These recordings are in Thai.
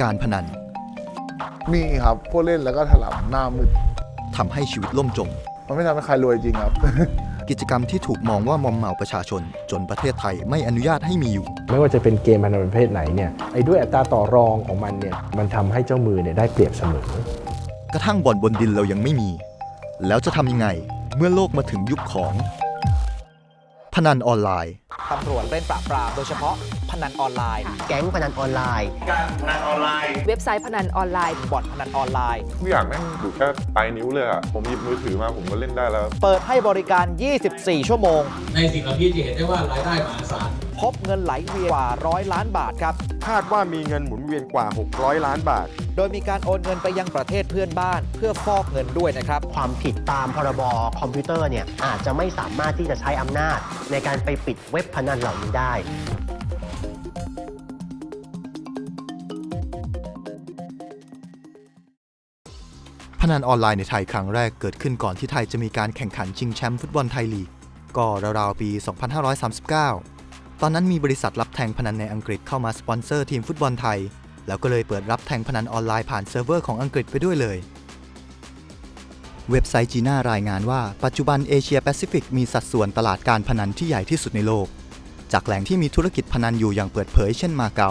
การพนันมีครับพวกเล่นแล้วก็ถลำหน้ามืดทำให้ชีวิตล่มจม มันไม่ทำให้ใครรวยจริงครับ กิจกรรมที่ถูกมองว่ามอมเมาประชาชน จนประเทศไทยไม่อนุญาตให้มีอยู่ ไม่ว่าจะเป็นเกมพนันประเภทไหนเนี่ยไอ้ด้วยอัตราต่อรองของมันเนี่ยมันทำให้เจ้ามือเนี่ยได้เปรียบเสมอ กระทั่งบ่อนบนดินเรายังไม่มี แล้วจะทำยังไง เมื่อโลกมาถึงยุคของ พนันออนไลน์ ตำรวจเร่งปราบปรามโดยเฉพาะพ นันออนไลน์ แก๊งพนันออนไลน์ เว็บไซต์พนันออนไลน์ บ่อนพนันออนไลน์ ทุกอย่างแม่งอยู่แค่ปลายนิ้วเลยอะผมหยิบมือถือมาผมก็เล่นได้แล้ว เปิดให้บริการ 24 ชั่วโมง ในสิ่งเหล่านี้จะเห็นได้ว่ารายได้มหาศาล พบเงินไหลเวียนกว่าร้อยล้านบาทครับ คาดว่ามีเงินหมุนเวียนกว่า 600 ล้านบาท โดยมีการโอนเงินไปยังประเทศเพื่อนบ้าน เพื่อฟอกเงินด้วยนะครับ ความผิดตามพรบคอมพิวเตอร์เนี่ยอาจจะไม่สามารถที่จะใช้อำนาจในการไปปิดเว็บพนันเหล่านี้ได้ นันออนไลน์ในไทยครั้งแรกเกิดขึ้นก่อนที่ไทยจะมีการแข่งขันชิงแชมป์ฟุตบอลไทยลีก ก็ราวๆปี 2539 ตอนนั้นมีบริษัทรับแทงพนันในอังกฤษเข้ามาสปอนเซอร์ทีมฟุตบอลไทย แล้วก็เลยเปิดรับแทงพนันออนไลน์ผ่านเซิร์ฟเวอร์ของอังกฤษไปด้วยเลย เว็บไซต์จีน่ารายงานว่าปัจจุบันเอเชียแปซิฟิกมีสัดส่วนตลาดการพนันที่ใหญ่ที่สุดในโลก จากแหล่งที่มีธุรกิจพนันอยู่อย่างเปิดเผยเช่นมาเก๊า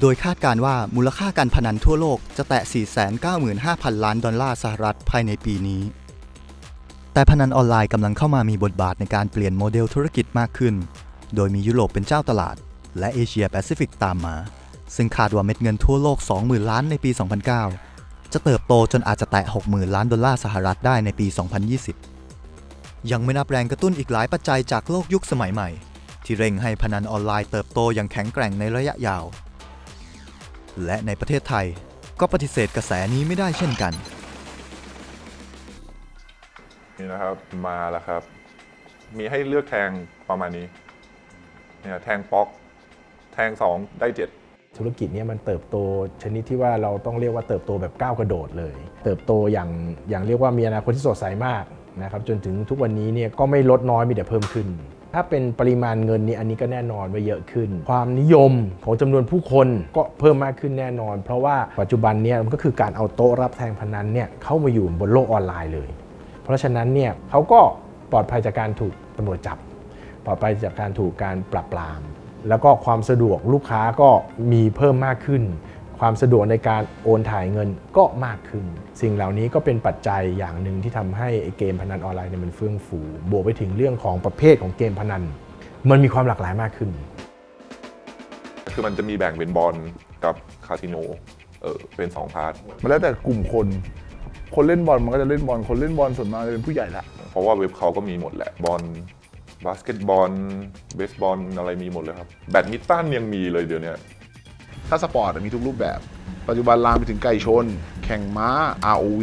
โดยคาดการว่ามูลค่าการพนันทั่วโลกจะแตะ 495,000 ล้านดอลลาร์สหรัฐภายในปีนี้ แต่พนันออนไลน์กำลังเข้ามามีบทบาทในการเปลี่ยนโมเดลธุรกิจมากขึ้น โดยมียุโรปเป็นเจ้าตลาด และเอเชียแปซิฟิกตามมา ซึ่งคาดว่าเม็ดเงินทั่วโลก 20,000 ล้านในปี 2009 จะเติบโตจนอาจจะแตะ 60,000 ล้านดอลลาร์สหรัฐได้ในปี 2020 ยังไม่นับแรงกระตุ้นอีกหลายปัจจัยจากโลกยุคสมัยใหม่ ที่เร่งให้พนันออนไลน์เติบโตอย่างแข็งแกร่งในระยะยาว และในประเทศไทยก็ปฏิเสธกระแสนี้ไม่ได้เช่นกัน นี่นะครับมาแล้วครับ มีให้เลือกแทงประมาณนี้เนี่ยแทงป๊อก แทง 2 ได้ 7ธุรกิจเนี้มันเติบโตชนิดที่ว่าเราต้องเรียกว่าเติบโตแบบก้าวกระโดดเลย เติบโตอย่างอย่างเรียกว่ามีอนาคตที่สดใสมากนะครับจนถึงทุกวันนี้เนี่ยก็ไม่ลดน้อยมีแต่เพิ่มขึ้น ถ้าเป็นปริมาณเงินนี่อันนี้ก็แน่นอนว่าเยอะขึ้น ความนิยมของจำนวนผู้คนก็เพิ่มมากขึ้นแน่นอน เพราะว่าปัจจุบันเนี่ยมันก็คือการเอาโต๊ะรับแทงพนันเนี่ยเข้ามาอยู่บนโลกออนไลน์เลย เพราะฉะนั้นเนี่ยเขาก็ปลอดภัยจากการถูกตำรวจจับ ปลอดภัยจากการถูกการปราบปราม แล้วก็ความสะดวกลูกค้าก็มีเพิ่มมากขึ้น ความสะดวกในการโอนถ่ายเงินก็มากขึ้น สิ่งเหล่านี้ก็เป็นปัจจัยอย่างหนึ่งที่ทำให้เกมพนันออนไลน์เนี่ยมันเฟื่องฟูบวกไปถึงเรื่องของประเภทของเกมพนัน มันมีความหลากหลายมากขึ้น คือมันจะมีแบ่งเป็นบอลกับคาสิโนเออเป็น2พาร์ทมันแล้วแต่กลุ่มคน คนเล่นบอลมันก็จะเล่นบอลคนเล่นบอลส่วนมากจะเป็นผู้ใหญ่ละเพราะว่าเว็บเขาก็มีหมดแหละบอลบาสเกตบอลเบสบอลอะไรมีหมดเลยครับแบดมินตันยังมีเลยเดี๋ยวนี้ ถ้าสปอร์ตมีทุกรูปแบบ ปัจจุบันลามไปถึงไก่ชน แข่งม้า ROV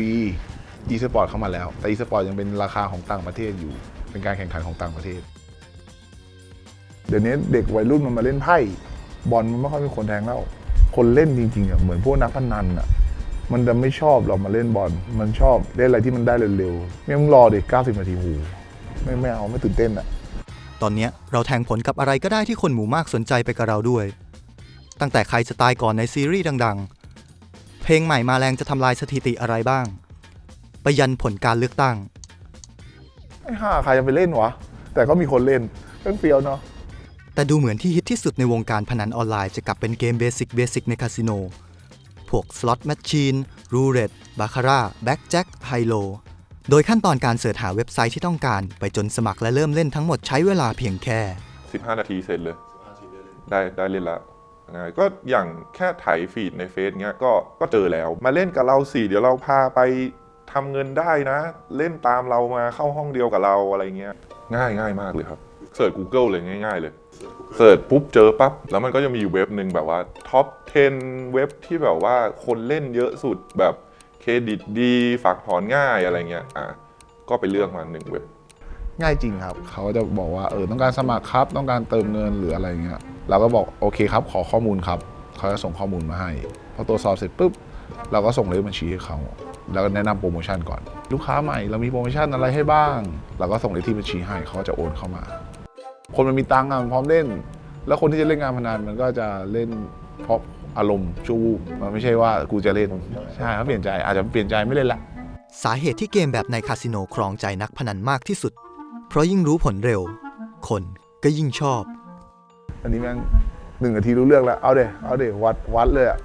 e สปอร์ตเข้ามาแล้ว แต่ e สปอร์ตยังเป็นราคาของต่างประเทศอยู่ เป็นการแข่งขันของต่างประเทศ เดี๋ยวนี้เด็กวัยรุ่นมันมาเล่นไพ่บอลมันไม่ค่อยมีคนแทงแล้วคนเล่นจริงๆอะเหมือนพวกนักพนันอะมันจะไม่ชอบเรามาเล่นบอล มันชอบเล่นอะไรที่มันได้เร็วๆไม่ต้องรอเด็ก90 นาทีหูไม่ไม่เอาไม่ตื่นเต้นอะ ตอนเนี้ยเราแทงผลกับอะไรก็ได้ที่คนหมู่มากสนใจไปกับเราด้วย ตั้งแต่ใครจะตายก่อนในซีรีส์ดังๆ เพลงใหม่มาแรงจะทำลายสถิติอะไรบ้าง ไปยันผลการเลือกตั้ง ไอ้ห่าใครจะไปเล่นวะ แต่ก็มีคนเล่นเรื่องเฟี้ยวเนาะแต่ดูเหมือนที่ฮิตที่สุดในวงการพนันออนไลน์จะกลับเป็นเกมเบสิกเบสิกในคาสิโน พวกสล็อตแมชชีนรูเรตบาคาร่าแบ็กแจ็คไฮโล โดยขั้นตอนการเสิร์ชหาเว็บไซต์ที่ต้องการ ไปจนสมัครและเริ่มเล่นทั้งหมดใช้เวลาเพียงแค่ 15 นาทีเสร็จเลย ได้ได้เล่นแล้ว นะก็อย่างแค่ไถฟีดในเฟซเงี้ยก็ก็เจอแล้วมาเล่นกับเราสิเดี๋ยวเราพาไปทำเงินได้นะ เล่นตามเรามาเข้าห้องเดียวกับเราอะไรเงี้ยง่ายง่ายมากเลยครับเสิร์ช Google เลยง่าย ๆ เลยเสิร์ชปุ๊บเจอปั๊บแล้วมันก็จะมีเว็บหนึ่งแบบว่าท็อป 10 เว็บที่แบบว่าคนเล่นเยอะสุดแบบเครดิตดี ฝากถอนง่ายอะไรเงี้ยอะก็ไปเลือกมาหนึ่งเว็บ ง่ายจริงครับ เขาจะบอกว่าเออต้องการสมัครครับ ต้องการเติมเงินหรืออะไรเงี้ยเราก็บอกโอเคครับ ขอข้อมูลครับเขาจะส่งข้อมูลมาให้พอตรวจสอบเสร็จปุ๊บเราก็ส่งเลขบัญชีให้เขาแล้วก็แนะนำโปรโมชั่นก่อน ลูกค้าใหม่เรามีโปรโมชั่นอะไรให้บ้าง เราก็ส่งเลขที่บัญชีให้เขาก็จะโอนเข้ามา คนมันมีตังค์อะมันพร้อมเล่น แล้วคนที่จะเล่นงานพนันมันก็จะเล่นเพราะอารมณ์ชั่ววูบมันไม่ใช่ว่ากูจะเล่นใช่เขาเปลี่ยนใจอาจจะเปลี่ยนใจไม่เล่นละสาเหตุที่เกมแบบในคาสิโนครองใจนักพนันมากที่สุด เพราะยิ่งรู้ผลเร็ว คนก็ยิ่งชอบ อันนี้แม่งหนึ่งนาทีรู้เรื่องแล้ว เอาเดเอาเดวัดวัดเลยอะ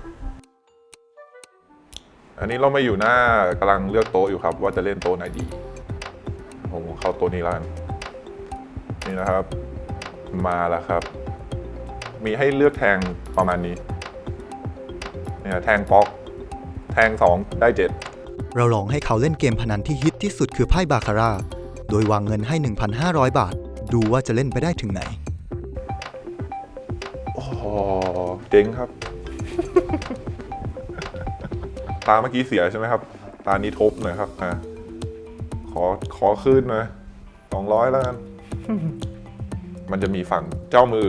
อันนี้เรามาอยู่หน้ากำลังเลือกโต๊ะอยู่ครับ ว่าจะเล่นโต๊ะไหนดีผมเข้าโต๊ะนี้แล้วกันนี่นะครับ มาแล้วครับ มีให้เลือกแทงประมาณนี้เนี่ยแทงป๊อก แทงสองได้เจ็ดเราลองให้เขาเล่นเกมพนันที่ฮิตที่สุดคือไพ่บาคาร่า โดยวางเงินให้ 1,500 บาท ดูว่าจะเล่นไปได้ถึงไหน โอ้โหเจ๊งครับ ตาเมื่อกี้เสียใช่ไหมครับ ตานี้ทบหน่อยครับอะขอขอคืนหน่อยสองร้อยแล้วกัน มันจะมีฝั่งเจ้ามือ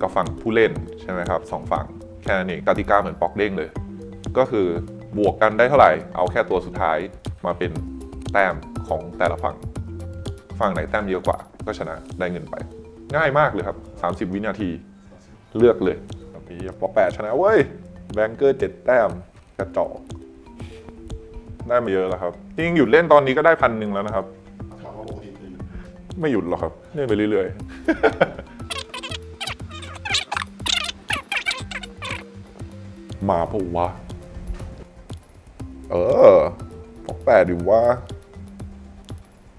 กับฝั่งผู้เล่นใช่ไหมครับสองฝั่งแค่นั้นเองกติกาเหมือนปอกเด้งเลย ก็คือบวกกันได้เท่าไหร่ เอาแค่ตัวสุดท้ายมาเป็นแต้มของแต่ละฝั่ง ฝั่งไหนแต้มเยอะกว่า ก็ชนะได้เงินไป ง่ายมากเลยครับ 30 วินาทีเลือกเลยปีปอแปดชนะเว้ยแบงเกอร์เจ็ดแต้มกระจอกได้มาเยอะแล้วครับจริงหยุดเล่นตอนนี้ก็ได้พันหนึ่งแล้วนะครับ ไม่หยุดหรอกครับเล่นไปเรื่อยๆ มาปะวะ เออปอแปดดิวะ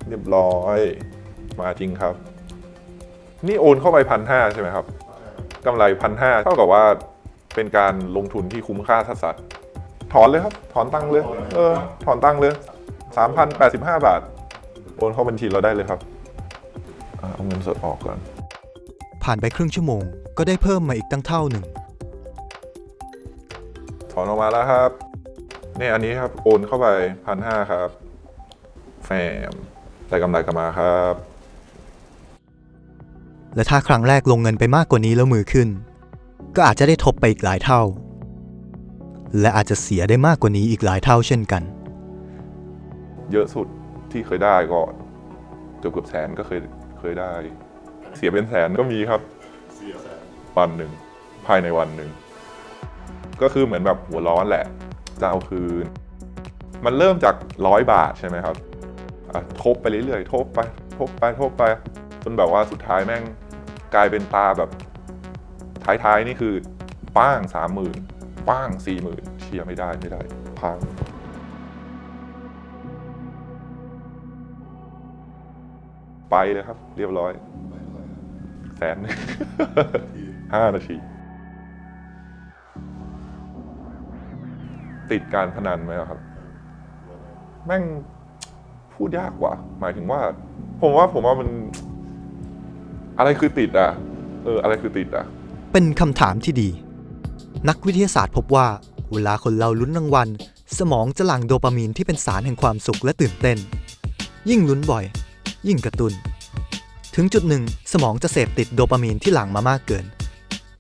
เรียบร้อย มาจริงครับ นี่โอนเข้าไปพันห้าใช่ไหมครับกำไรพันห้าเท่ากับว่าเป็นการลงทุนที่คุ้มค่าสัสๆถอนเลยครับ ถอนตังค์เลยเออถอนตังค์เลยสามพันแปดสิบห้าบาท โอนเข้าบัญชีเราได้เลยครับอะเอาเงินสดออกก่อน ผ่านไปครึ่งชั่วโมง ก็ได้เพิ่มมาอีกตั้งเท่าหนึ่ง ถอนออกมาแล้วครับเนี่ยอันนี้ครับ โอนเข้าไปพันห้าครับ แฟม ได้กำไรกลับมาครับ และถ้าครั้งแรกลงเงินไปมากกว่านี้แล้วมือขึ้น ก็อาจจะได้ทบไปอีกหลายเท่า และอาจจะเสียได้มากกว่านี้อีกหลายเท่าเช่นกัน เยอะสุดที่เคยได้ก็เกือบเกือบแสนก็เคยเคยได้ เสียเป็นแสนก็มีครับวันหนึ่งภายในวันหนึ่งก็คือเหมือนแบบหัวร้อนแหละจะเอาคืน มันเริ่มจากร้อยบาทใช่ไหมครับอะ ทบไปเรื่อยๆทบไปทบไปทบไป จนแบบว่าสุดท้ายแม่งกลายเป็นตาแบบ ท้ายๆนี่คือป้างสามหมื่นป้างสี่หมื่นเชียร์ไม่ได้ไม่ได้พังไปเลยครับ เรียบร้อยแสนห้านาที ติดการพนันไหมอะครับ แม่ง พูดยากกว่า หมายถึงว่า ผมว่าผมว่ามัน อะไรคือติดอะ เออ อะไรคือติดอะ เป็นคำถามที่ดี นักวิทยาศาสตร์พบว่า เวลาคนเราลุ้นรางวัล สมองจะหลั่งโดปามีนที่เป็นสารแห่งความสุขและตื่นเต้น ยิ่งลุ้นบ่อย ยิ่งกระตุน้น ถึงจุดหนึ่ง สมองจะเสพติดโดปามีนที่หลั่งมามากเกิน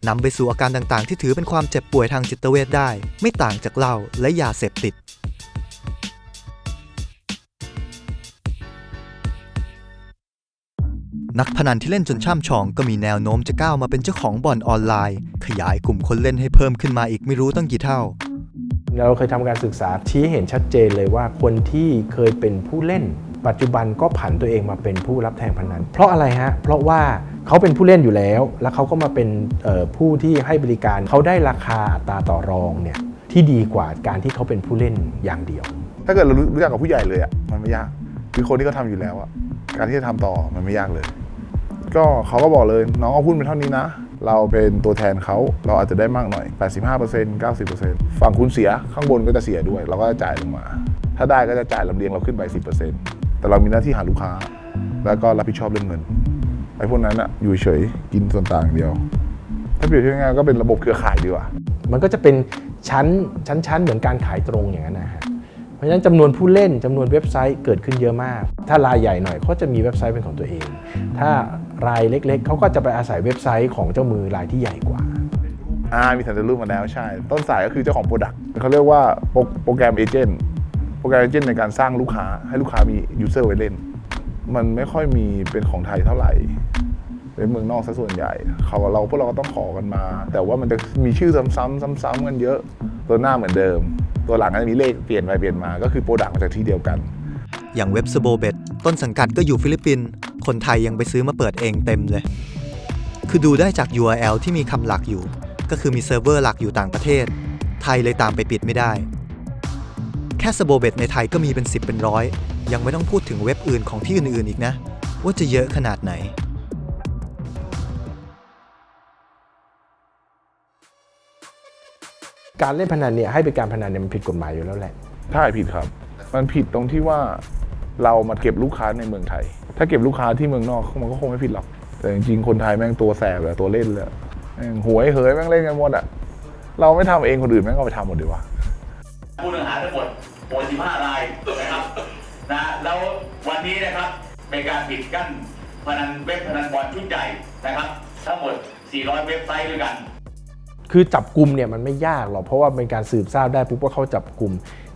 นำไปสู่อาการต่างๆ ที่ถือเป็นความเจ็บป่วยทางจิตเวชได้ ไม่ต่างจากเหล้าและยาเสพติด นักพนันที่เล่นจนช่ำชองก็มีแนวโน้มจะก้าวมาเป็นเจ้าของบ่อนออนไลน์ ขยายกลุ่มคนเล่นให้เพิ่มขึ้นมาอีกไม่รู้ตั้งกี่เท่า เราเคยทำการศึกษาชี้เห็นชัดเจนเลยว่าคนที่เคยเป็นผู้เล่น ปัจจุบันก็ผันตัวเองมาเป็นผู้รับแทงพนัน เพราะอะไรฮะ เพราะว่าเขาเป็นผู้เล่นอยู่แล้ว แล้วเขาก็มาเป็นเอ่อผู้ที่ให้บริการเขาได้ราคาอัตราต่อรองเนี่ยที่ดีกว่าการที่เขาเป็นผู้เล่นอย่างเดียว ถ้าเกิดเรารู้รู้จักกับผู้ใหญ่เลยอะมันไม่ยากคือคนที่เขาทำอยู่แล้วอะการที่จะทำต่อมันไม่ยากเลย ก็เขาก็บอกเลยน้องเอาหุ้นไปเท่านี้นะ เราเป็นตัวแทนเขาเราอาจจะได้มากหน่อย 85% 90%ฝั่งคุณเสียข้างบนก็จะเสียด้วย เราก็จะจ่ายลงมา ถ้าได้ก็จะจ่ายลำเลียงเราขึ้นไป 10%แต่เรามีหน้าที่หาลูกค้า แล้วก็รับผิดชอบเรื่องเงินไอ้พวกนั้นอะอยู่เฉยกินส่วนต่างเดียว ถ้าเปรียบเทียบง่ายก็เป็นระบบเครือข่ายดีกว่ามันก็จะเป็นชั้นชั้นชั้นเหมือนการขายตรงอย่างนั้นนะฮะเพราะฉะนั้นจำนวนผู้เล่นจำนวนเว็บไซต์เกิดขึ้นเยอะมาก ถ้ารายใหญ่หน่อยเขาจะมีเว็บไซต์เป็นของตัวเอง ถ้า รายเล็ก ๆเขาก็จะไปอาศัยเว็บไซต์ของเจ้ามือรายที่ใหญ่กว่าอ่ามีสัญญารูปมาแล้วใช่ ต้นสายก็คือเจ้าของโปรดักต์เขาเรียกว่าโปรโปรแกรมเอเจนต์โปรแกรมเอเจนต์ในการสร้างลูกค้าให้ลูกค้ามียูเซอร์ไว้เล่น มันไม่ค่อยมีเป็นของไทยเท่าไหร่จเป็นเมืองนอกซะส่วนใหญ่เขาเราพวกเราก็ต้องขอกันมา แต่ว่ามันจะมีชื่อซ้ำๆซ้ำๆกันเยอะ ตัวหน้าเหมือนเดิม ตัวหลังก็จะมีเลขเปลี่ยนไปเปลี่ยนมา ก็คือโปรดักต์มาจากที่เดียวกัน อย่างเว็บ s b o b e t ต้นสังกัดก็อยู่ฟิลิปปินส์ คนไทยยังไปซื้อมาเปิดเองเต็มเลย คือดูได้จาก URL ที่มีคำหลักอยู่ ก็คือมีเซิร์ฟเวอร์หลักอยู่ต่างประเทศ ไทยเลยตามไปปิดไม่ได้ แค่ s b o b e t ในไทยก็มีเป็น 10 เป็นร้อย ยังไม่ต้องพูดถึงเว็บอื่นของที่อื่นๆอีกนะ ว่าจะเยอะขนาดไหนการเล่นพนันเนี่ยให้เป็นการพนันเนี่ยมันผิดกฎหมายอยู่แล้วแหละ ใช่ผิดครับ มันผิดตรงที่ว่าเรามาเก็บลูกค้าในเมืองไทย ถ้าเก็บลูกค้าที่เมืองนอกมันก็คงไม่ผิดหรอก แต่จริงๆ คนไทยแม่งตัวแสบเลยตัวเล่นเลยแม่งหวยเหยแม่งเล่นกันหมดอะ เราไม่ทำเองคนอื่นแม่งก็ไปทำหมดดีวะผู้ต้องหาทั้งหมด65รายนะครับนะแล้ววันนี้นะครับเป็นการปิดกั้นพนันเว็บพนันบอลชุดใหญ่นะครับ ทั้งหมด 400 เว็บไซต์ด้วยกัน คือจับกลุ่มเนี่ยมันไม่ยากหรอกเพราะว่าเป็นการสืบทราบได้ปุ๊บว่าเขาจับกลุ่ม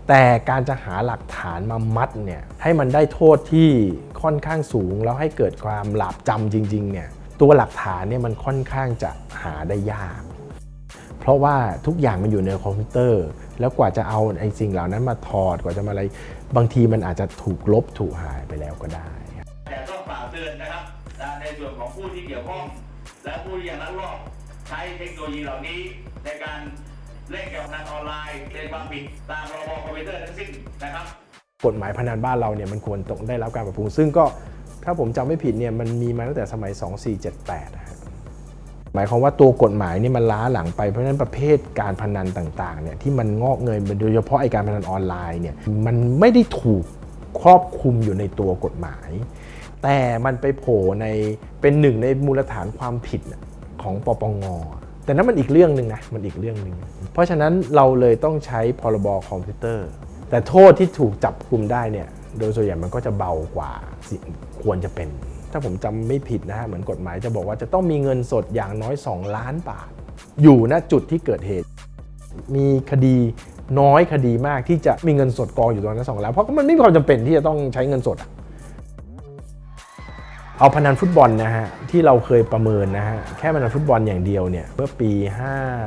แต่การจะหาหลักฐานมามัดเนี่ยให้มันได้โทษที่ ค่อนข้างสูง แล้วให้เกิดความหลาบจำจริงๆเนี่ยตัวหลักฐานเนี่ยมันค่อนข้างจะหาได้ยาก เพราะว่าทุกอย่างมันอยู่ในคอมพิวเตอร์ แล้วกว่าจะเอาไอ้สิ่งเหล่านั้นมาถอดกว่าจะมาอะไร บางทีมันอาจจะถูกลบถูกหายไปแล้วก็ได้แต่ต้องฝากเตือนนะครับในส่วนของผู้ที่เกี่ยวข้อง และผู้ที่ยังลักลอบใช้เทคโนโลยีเหล่านี้ในการเล่นการพนันออนไลน์เป็นความผิดตามพรบคอมพิวเตอร์ทั้งสิ้นนะครับ กฎหมายพนันบ้านเราเนี่ยมันควรต้องได้รับการปรับปรุง ซึ่งก็ถ้าผมจำไม่ผิดเนี่ยมันมีมาตั้งแต่สมัย 2478นะฮะหมายความว่าตัวกฎหมายนี่มันล้าหลังไปเพราะฉะนั้นประเภทการพนันต่างๆเนี่ยที่มันงอกเงยโดยเฉพาะไอการพนันออนไลน์เนี่ยมันไม่ได้ถูกครอบคลุมอยู่ในตัวกฎหมาย แต่มันไปโผล่ในเป็นหนึ่งในมูลฐานความผิดของปปงแต่นั้นมันอีกเรื่องหนึ่งนะมันอีกเรื่องหนึ่งเพราะฉะนั้นเราเลยต้องใช้พรบคอมพิวเตอร์ แต่โทษที่ถูกจับกลุ่มได้เนี่ยโดยส่วนใหญ่มันก็จะเบากว่าควรจะเป็น ถ้าผมจำไม่ผิดนะฮะเหมือนกฎหมายจะบอกว่าจะต้องมีเงินสดอย่างน้อย 2 ล้านบาท อยู่ณจุดที่เกิดเหตุ มีคดีน้อยคดีมากที่จะมีเงินสดกองอยู่ตรงนั้นสองล้านเพราะมันไม่มีความจำเป็นที่จะต้องใช้เงินสดอะ เอาพนันฟุตบอลนะฮะที่เราเคยประเมินนะฮะแค่พนันฟุตบอลอย่างเดียวเนี่ยเมื่อปี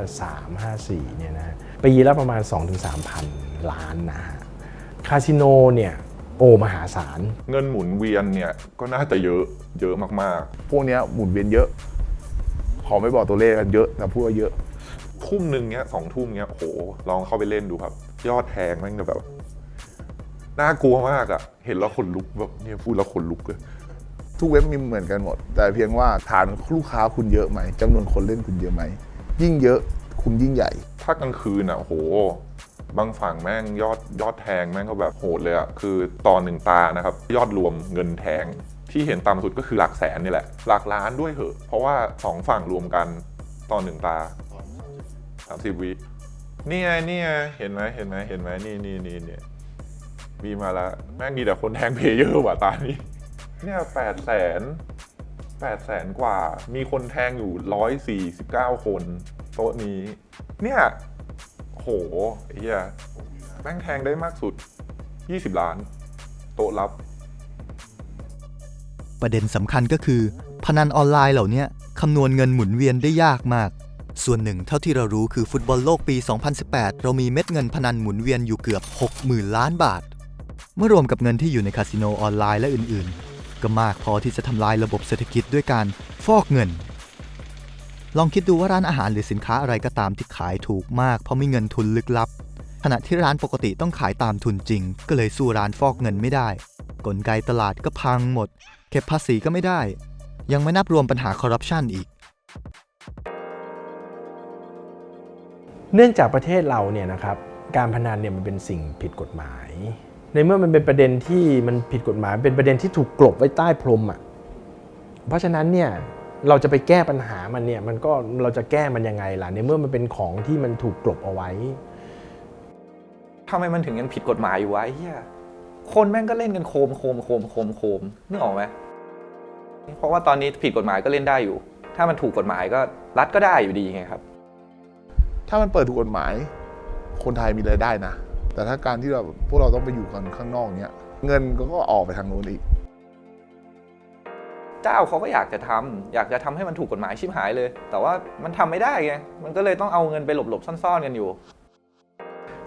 53 54เนี่ยนะปีละประมาณ 2-3พันล้านนะฮะคาสิโนเนี่ยโอมหาศาล เงินหมุนเวียนเนี่ยก็น่าจะเยอะเยอะมากๆ พวกเนี้ยหมุนเวียนเยอะ ขอไม่บอกตัวเลขกันเยอะแต่พูดว่าเยอะ ทุ่มหนึ่งเนี้ยสองทุ่มเนี้ยโหลองเข้าไปเล่นดูครับ ยอดแทงแม่งจะแบบน่ากลัวมากอะเห็นแล้วขนลุกแบบเนี่ยพูดแล้วขนลุกเลย ทุกเว็บมีเหมือนกันหมด แต่เพียงว่าฐานลูกค้าคุณเยอะไหมจำนวนคนเล่นคุณเยอะไหม ยิ่งเยอะคุณยิ่งใหญ่ ถ้ากลางคืนอะโห บางฝั่งแม่งยอดยอดแทงแม่งก็แบบโหดเลยอะคือตอนหนึ่งตานะครับ ยอดรวมเงินแทงที่เห็นต่ำสุดก็คือหลักแสนนี่แหละ หลักล้านด้วยเหอะ เพราะว่าสองฝั่งรวมกันตอนหนึ่งตาสามสิบวินี่ไงนี่ไงเห็นไหมเห็นไหมเห็นไหมนี่นี่นี่เนี่ยมีมาแล้วแม่งมีแต่คนแทงเพลเยอร์ว่ะตานี้ เนี่ยแปดแสนแปดแสนกว่า มีคนแทงอยู่ร้อยสี่สิบเก้าคน โต๊ะนี้ เนี่ยโหไอ้เฮียแม่งแทงได้มากสุด 20 ล้าน โต๊ะรับ ประเด็นสำคัญก็คือ พนันออนไลน์เหล่านี้คำนวณเงินหมุนเวียนได้ยากมาก ส่วนหนึ่งเท่าที่เรารู้คือฟุตบอลโลกปี 2018 เรามีเม็ดเงินพนันหมุนเวียนอยู่เกือบ 60,000 ล้านบาท เมื่อรวมกับเงินที่อยู่ในคาสิโนออนไลน์และอื่น ๆ ก็มากพอที่จะทำลายระบบเศรษฐกิจด้วยการฟอกเงิน ลองคิดดูว่าร้านอาหารหรือสินค้าอะไรก็ตามที่ขายถูกมาก เพราะมีเงินทุนลึกลับ ขณะที่ร้านปกติต้องขายตามทุนจริง ก็เลยสู้ร้านฟอกเงินไม่ได้ กลไกตลาดก็พังหมด เก็บภาษีก็ไม่ได้ ยังไม่นับรวมปัญหาคอร์รัปชันอีกเนื่องจากประเทศเราเนี่ยนะครับการพนันเนี่ยมันเป็นสิ่งผิดกฎหมาย ในเมื่อมันเป็นประเด็นที่มันผิดกฎหมาย เป็นประเด็นที่ถูกกลบไว้ใต้พรมอะเพราะฉะนั้นเนี่ยเราจะไปแก้ปัญหามันเนี่ยมันก็เราจะแก้มันยังไงล่ะ ในเมื่อมันเป็นของที่มันถูกกลบเอาไว้ทำไมมันถึงยังผิดกฎหมายอยู่วะไอ้เฮียคนแม่งก็เล่นกันโคมโคมโคมโคมโคมนึกออกไหมเพราะว่าตอนนี้ผิดกฎหมายก็เล่นได้อยู่ ถ้ามันถูกกฎหมายก็รัฐก็ได้อยู่ดีไงครับ ถ้ามันเปิดถูกกฎหมาย คนไทยมีรายได้นะ แต่ถ้าการที่เราพวกเราต้องไปอยู่กันข้างนอกเนี้ยเงินก็ออกไปทางนู้นอีก เจ้าเขาก็อยากจะทำอยากจะทำให้มันถูกกฎหมายชิบหายเลย แต่ว่ามันทำไม่ได้ไงมันก็เลยต้องเอาเงินไปหลบๆซ่อนๆกันอยู่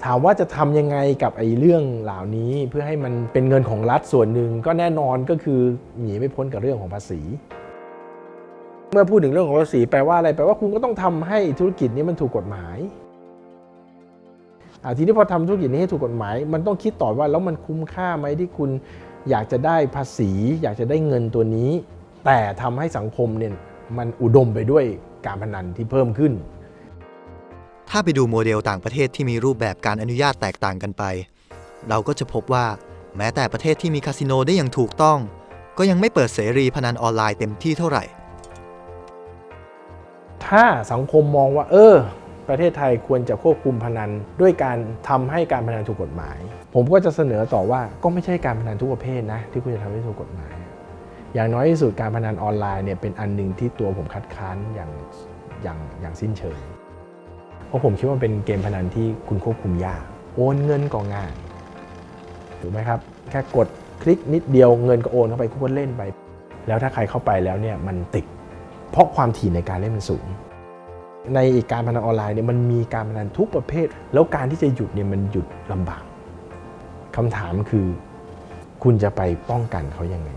ถามว่าจะทำยังไงกับไอ้เรื่องเหล่านี้เพื่อให้มันเป็นเงินของรัฐส่วนหนึ่งก็แน่นอนก็คือหนีไม่พ้นกับเรื่องของภาษีเมื่อพูดถึงเรื่องของภาษีแปลว่าอะไรแปลว่าคุณก็ต้องทำให้ธุรกิจนี้มันถูกกฎหมายอา ทีนี้พอทำธุรกิจนี้ให้ถูกกฎหมาย มันต้องคิดต่อว่าแล้วมันคุ้มค่าไหมที่คุณอยากจะได้ภาษี อยากจะได้เงินตัวนี้ แต่ทำให้สังคมเนี่ยมันอุดมไปด้วยการพนันที่เพิ่มขึ้น ถ้าไปดูโมเดลต่างประเทศที่มีรูปแบบการอนุญาตแตกต่างกันไป เราก็จะพบว่าแม้แต่ประเทศที่มีคาสิโนได้อย่างถูกต้อง ก็ยังไม่เปิดเสรีพนันออนไลน์เต็มที่เท่าไหร่ ถ้าสังคมมองว่า เออ ประเทศไทยควรจะควบคุมพนัน ด้วยการทำให้การพนันถูกกฎหมาย ผมก็จะเสนอต่อว่าก็ไม่ใช่การพนันทุกประเภทนะ ที่คุณจะทำให้ถูกกฎหมาย อย่างน้อยที่สุดการพนันออนไลน์เนี่ยเป็นอันหนึ่งที่ตัวผมคัดค้านอย่างอย่างอย่างสิ้นเชิงเพราะผมคิดว่าเป็นเกมพนันที่คุณควบคุมยากโอนเงินก็ง่ายถูกไหมครับ แค่กดคลิกนิดเดียวเงินก็โอนเข้าไปคุณก็เล่นไป แล้วถ้าใครเข้าไปแล้วเนี่ยมันติด เพราะความถี่ในการเล่นมันสูง ในการพนันออนไลน์เนี่ยมันมีการพนันทุกประเภท แล้วการที่จะหยุดเนี่ยมันหยุดลำบากคำถามคือ คุณจะไปป้องกันเขายังไง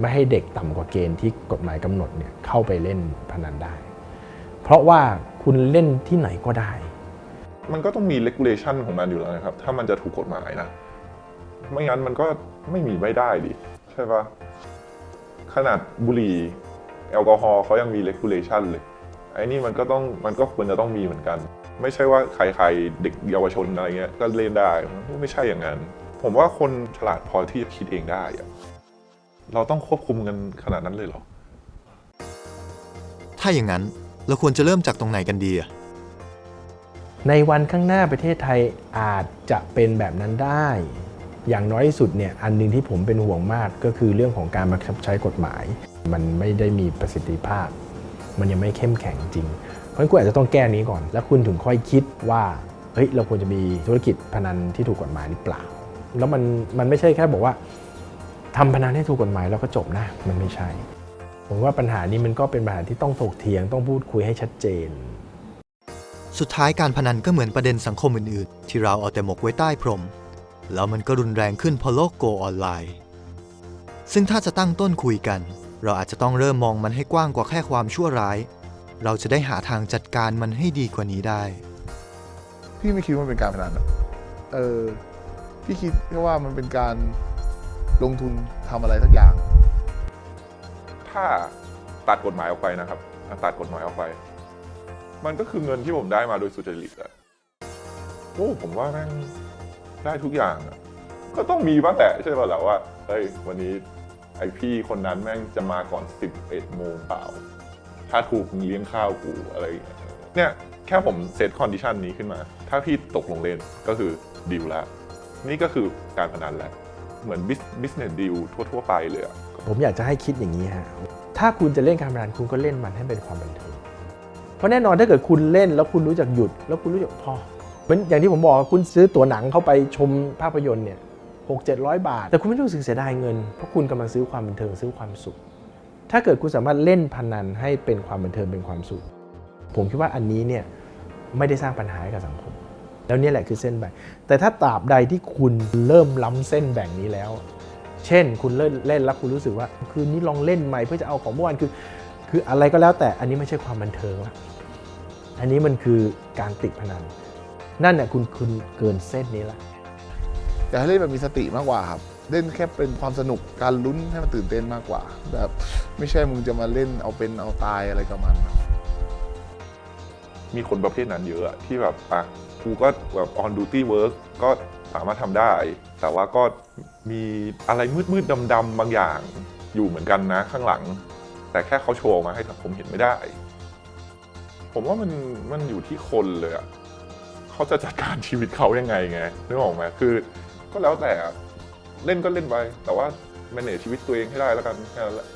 ไม่ให้เด็กต่ำกว่าเกณฑ์ที่กฎหมายกำหนดเนี่ยเข้าไปเล่นพนันได้ เพราะว่าคุณเล่นที่ไหนก็ได้ มันก็ต้องมี regulation ของมันอยู่แล้วนะครับ ถ้ามันจะถูกกฎหมายนะ ไม่งั้นมันก็ไม่มีไม่ได้ดิใช่ปะขนาดบุหรี่แอลกอฮอล์เขายังมี regulation เลย ไอ้นี่มันก็ต้องมันก็ควรจะต้องมีเหมือนกัน ไม่ใช่ว่าใครๆเด็กเยาวชนอะไรเงี้ยก็เล่นได้มันไม่ใช่อย่างนั้น ผมว่าคนฉลาดพอที่จะคิดเองได้อะเราต้องควบคุมกันขนาดนั้นเลยเหรอถ้าอย่างนั้นเราควรจะเริ่มจากตรงไหนกันดีอะในวันข้างหน้าประเทศไทยอาจจะเป็นแบบนั้นได้ อย่างน้อยที่สุดเนี่ยอันหนึงที่ผมเป็นห่วงมากก็คือเรื่องของการบังคับใช้กฎหมาย มันไม่ได้มีประสิทธิภาพ มันยังไม่เข้มแข็งจริง เพราะฉะนั้นคุณอาจจะต้องแก้นี้ก่อน แล้วคุณถึงค่อยคิดว่าเฮ้ยเราควรจะมีธุรกิจพนันที่ถูกกฎหมายหรือเปล่า แล้วมันมันไม่ใช่แค่บอกว่าทำพนันให้ถูกกฎหมายแล้วก็จบนะมันไม่ใช่ ผมว่าปัญหานี้มันก็เป็นปัญหาที่ต้องถกเถียงต้องพูดคุยให้ชัดเจน สุดท้ายการพนันก็เหมือนประเด็นสังคมอื่นๆ ที่เราเอาแต่หมกไว้ใต้พรม แล้วมันก็รุนแรงขึ้นเพราะโลกโกออนไลน์ ซึ่งถ้าจะตั้งต้นคุยกัน เราอาจจะต้องเริ่มมองมันให้กว้างกว่าแค่ความชั่วร้าย เราจะได้หาทางจัดการมันให้ดีกว่านี้ได้ พี่ไม่คิดว่ามันเป็นการพนันอะเออ พี่คิดแค่ว่ามันเป็นการลงทุนทำอะไรสักอย่าง ถ้าตัดกฎหมายออกไปนะครับถ้าตัดกฎหมายออกไป มันก็คือเงินที่ผมได้มาโดยสุจริตอะโอ้ผมว่าแม่งได้ทุกอย่างอะก็ต้องมีบ้างแหละใช่ป่ะแหละว่าเฮ้ยวันนี้ไอพี่คนนั้นแม่งจะมาก่อน 11โมงเปล่า ถ้าถูกเลี้ยงข้าวกูอะไรอย่างเงี้ยเนี่ยแค่ผมเซตคอนดิชันนี้ขึ้นมา ถ้าพี่ตกลงเล่นก็คือดีลแล้วนี่ก็คือการพนันแหละเหมือนบิสเนสดีลทั่ว ๆ ไปเลยอะผมอยากจะให้คิดอย่างนี้ฮะถ้าคุณจะเล่นการพนันคุณก็เล่นมันให้เป็นความบันเทิงเพราะแน่นอนถ้าเกิดคุณเล่นแล้วคุณรู้จักหยุด แล้วคุณรู้จักพอเหมือนอย่างที่ผมบอกคุณซื้อตั๋วหนังเข้าไปชมภาพยนตร์เนี่ย หกเจ็ดร้อยบาท แต่คุณไม่รู้สึกเสียดายเงิน เพราะคุณกำลังซื้อความบันเทิงซื้อความสุข ถ้าเกิดคุณสามารถเล่นพนันให้เป็นความบันเทิงเป็นความสุข ผมคิดว่าอันนี้เนี่ยไม่ได้สร้างปัญหาให้กับสังคม แล้วนี่แหละคือเส้นแบ่ง แต่ถ้าตราบใดที่คุณเริ่มล้ำเส้นแบ่งนี้แล้ว เช่น คุณเล่นเล่นแล้วคุณรู้สึกว่า คืนนี้ลองเล่นใหม่เพื่อจะเอาของเมื่อวานคือ คืออะไรก็แล้วแต่อันนี้ไม่ใช่ความบันเทิงละอันนี้มันคือการติดพนัน นั่นเนี่ยคุณคุณเกินเส้นนี้ละ อยากให้เล่นแบบมีสติมากกว่าครับเล่นแค่เป็นความสนุกการลุ้นให้มันตื่นเต้นมากกว่า แบบไม่ใช่มึงจะมาเล่นเอาเป็นเอาตายอะไรกับมันมีคนประเภทนั้นเยอะอะที่แบบอะกูก็แบบ on duty work ก็สามารถทำได้ แต่ว่าก็มีอะไรมืดๆดำๆบางอย่างอยู่เหมือนกันนะข้างหลัง แต่แค่เขาโชว์ออกมาให้สังคมเห็นไม่ได้ ผมว่ามันมันอยู่ที่คนเลยอะเขาจะจัดการชีวิตเขายังไงไงนึกออกไหมคือ ก็แล้วแต่อะเล่นก็เล่นไปแต่ว่า manage ชีวิตตัวเองให้ได้แล้วกันแค่นั้นแหละ